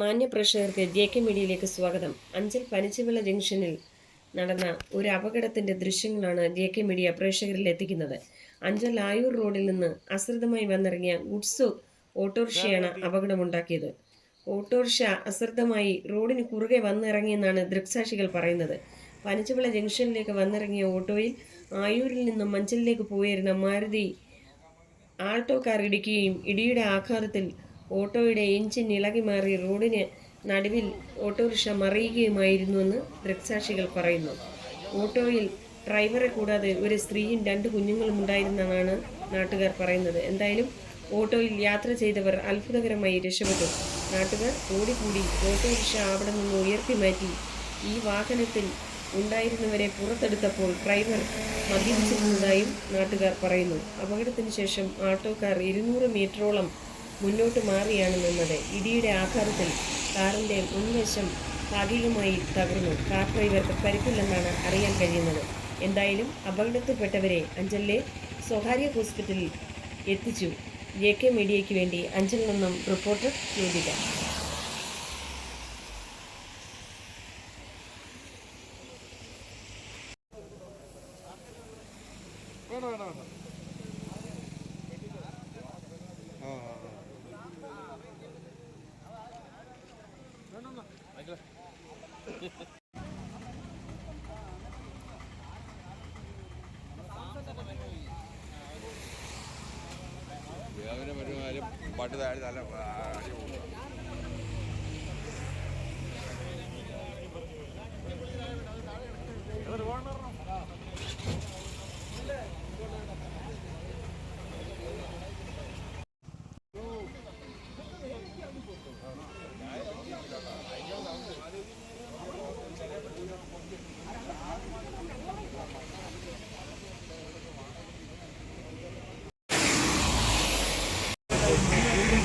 മാന്യ പ്രേക്ഷകർക്ക് J K മീഡിയയിലേക്ക് സ്വാഗതം. അഞ്ചൽ പനിച്ചുവിള ജംഗ്ഷനിൽ നടന്ന ഒരു അപകടത്തിന്റെ ദൃശ്യങ്ങളാണ് ജെ കെ മീഡിയ പ്രേക്ഷകരിൽ എത്തിക്കുന്നത്. അഞ്ചൽ ആയൂർ റോഡിൽ നിന്ന് അശ്രദ്ധമായി വന്നിറങ്ങിയ ഗുഡ്സ് ഓട്ടോറിക്ഷയാണ് അപകടമുണ്ടാക്കിയത്. ഓട്ടോറിക്ഷ അശ്രദ്ധമായി റോഡിന് കുറുകെ വന്നിറങ്ങിയെന്നാണ് ദൃക്സാക്ഷികൾ പറയുന്നത്. പനിച്ചുവിള ജംഗ്ഷനിലേക്ക് വന്നിറങ്ങിയ ഓട്ടോയിൽ ആയൂരിൽ നിന്നും മഞ്ചലിലേക്ക് പോയിരുന്ന മാരുതി ആൾട്ടോ കാർ ഇടിക്കുകയും ഇടിയുടെ ആഘാതത്തിൽ ഓട്ടോയുടെ എഞ്ചിൻ ഇളകി മാറി റോഡിന് നടുവിൽ ഓട്ടോറിക്ഷ മറിയുകയുമായിരുന്നുവെന്ന് ദൃക്സാക്ഷികൾ പറയുന്നു. ഓട്ടോയിൽ ഡ്രൈവറെ കൂടാതെ ഒരു സ്ത്രീയും രണ്ട് കുഞ്ഞുങ്ങളും ഉണ്ടായിരുന്നതാണ് നാട്ടുകാർ പറയുന്നത്. എന്തായാലും ഓട്ടോയിൽ യാത്ര ചെയ്തവർ അത്ഭുതകരമായി രക്ഷപ്പെട്ടു. നാട്ടുകാർ ഓടിക്കൂടി ഓട്ടോറിക്ഷ അവിടെ നിന്ന് ഉയർത്തി മാറ്റി ഈ വാഹനത്തിൽ ഉണ്ടായിരുന്നവരെ പുറത്തെടുത്തപ്പോൾ ഡ്രൈവർ മദ്യപിച്ചിരുന്നതായും നാട്ടുകാർ പറയുന്നു. അപകടത്തിന് ശേഷം ആട്ടോക്കാർ ഇരുന്നൂറ് മീറ്ററോളം മുന്നോട്ട് മാറിയാണ് നിന്നത്. ഇടിയുടെ ആഘാതത്തിൽ കാറിന്റെ മുൻവശം ഭാഗികമായി തകർന്നു. കാർ ഡ്രൈവർക്ക് പരിക്കില്ലെന്നാണ് അറിയാൻ കഴിയുന്നത്. എന്തായാലും അപകടത്തിൽപ്പെട്ടവരെ അഞ്ചലിലെ സ്വകാര്യ ഹോസ്പിറ്റലിൽ എത്തിച്ചു. ജെ കെ മീഡിയയ്ക്ക് വേണ്ടി അഞ്ചലിൽ നിന്നും റിപ്പോർട്ടർ ജ്യോതിക. വേണ്ട വേണ്ട വേണ്ട. വേദന വരുമായാലും പാട്ട് താഴെ നല്ല അടി.